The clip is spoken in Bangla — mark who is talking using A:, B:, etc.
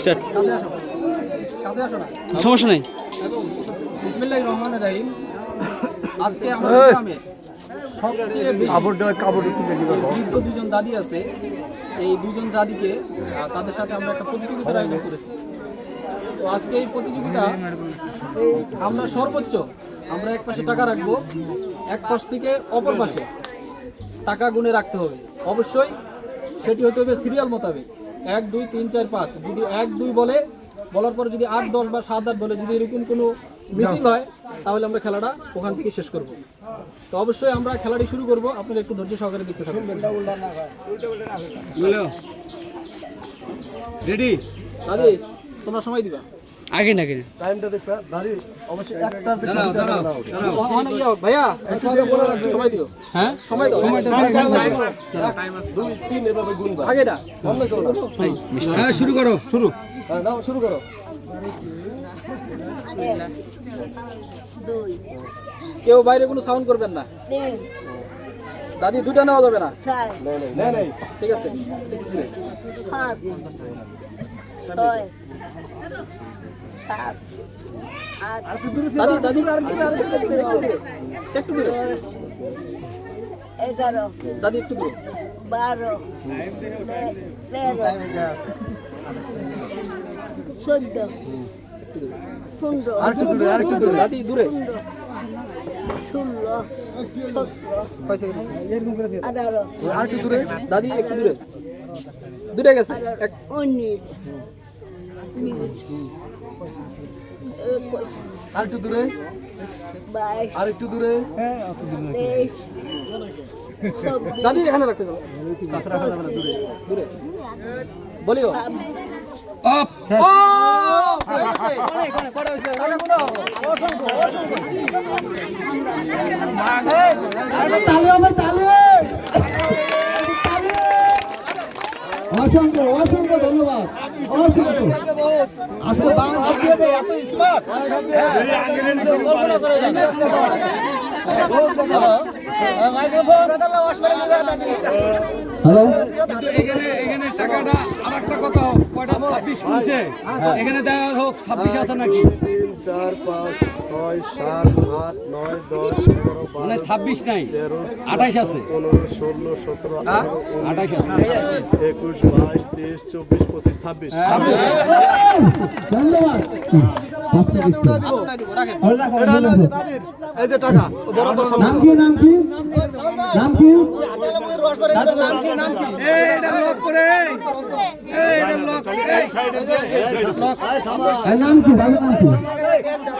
A: স্টার্ট। সমস্যা নেই।
B: বিসমিল্লাহ রহমান রাহিম। আজকে আমাদের গ্রামে সবচেয়ে বেশি যে বৃদ্ধ দুজন দাদি আছে। এই দুজন দাদিকে তাদের সাথে আমরা একটা প্রতিযোগিতার আয়োজন করেছি। তো আজকে এই প্রতিযোগিতা আমরা সর্বোচ্চ আমরা এক পাশে টাকা রাখব এক পাশ থেকে অপর পাশে টাকা গুনে রাখতে হবে। অবশ্যই সেটি হতে হবে সিরিয়াল মোতাবেক। এক দুই তিন চার পাঁচ। যদি এক দুই বলে বলার পর যদি আট দশ বা সাত আট বলে যদি এরকম কোনো মিসিং হয় তাহলে আমরা খেলাটা ওখান থেকে শেষ করব। তো অবশ্যই আমরা খেলাটি শুরু করব। আপনারা একটু ধৈর্য সহকারে দেখতে থাকুন।
C: রেডি
B: দাদি তোমরা সময় দিবা।
A: আগে না আগে না।
C: দাঁড়াও দাঁড়াও দাঁড়াও।
B: ওখানে হোক, ভাইয়া সময় দিও হ্যাঁ? সময় দাও। আগে না।
C: হ্যাঁ শুরু করো শুরু।
B: শুরু করো। কেউ বাইরে কোনো সাউন্ড করবেন না? দাদি দুটা নেওয়া যাবে না? ঠিক আছে।
D: ছয়। সাত আট
B: দাদি দাদি। একটু দূরে, একটু দূরে।
D: এগারো
B: দাদি একটু দূরে।
D: বারো তেরো চোদ্দ পনেরো
B: দাদি দূরে।
D: ষোলো সতেরো আঠারো
B: আর একটু দূরে। দাদি একটু দূরে। দূরে গেছে।
D: উনিশ
C: আর একটু দূরে? আর একটু দূরে?
D: চব্বিশ
B: দাদি এখানে রাখতে যাব দূরে। বলিও। ও হয়ে গেছে। টাকা গুনো।
E: অসংখ্য অসংখ্য ধন্যবাদ। অসংখ্য। আসলে হ্যালো
C: টাকাটা ছাব্বিশ খুলছে। এখানে দেওয়া হোক ছাব্বিশ আছে নাকি?
F: তিন চার পাঁচ ছয় সাত আট নয় দশ এগারো
C: মানে ছাব্বিশ নাই। আঠাইশ আছে।
F: পনেরো ষোলো সতেরো আঠারো
C: আঠাইশ আছে।
F: একুশ বাইশ তেইশ চব্বিশ পঁচিশ ছাব্বিশ।
E: ধন্যবাদ।
B: ওটা দিব, রাখেন।
E: আর রাখো, ধন্যবাদ।
F: এই যে টাকা বরাবর
E: নাম কি নাম কি? নাম কি? নাম কি? দাদা নাম কি?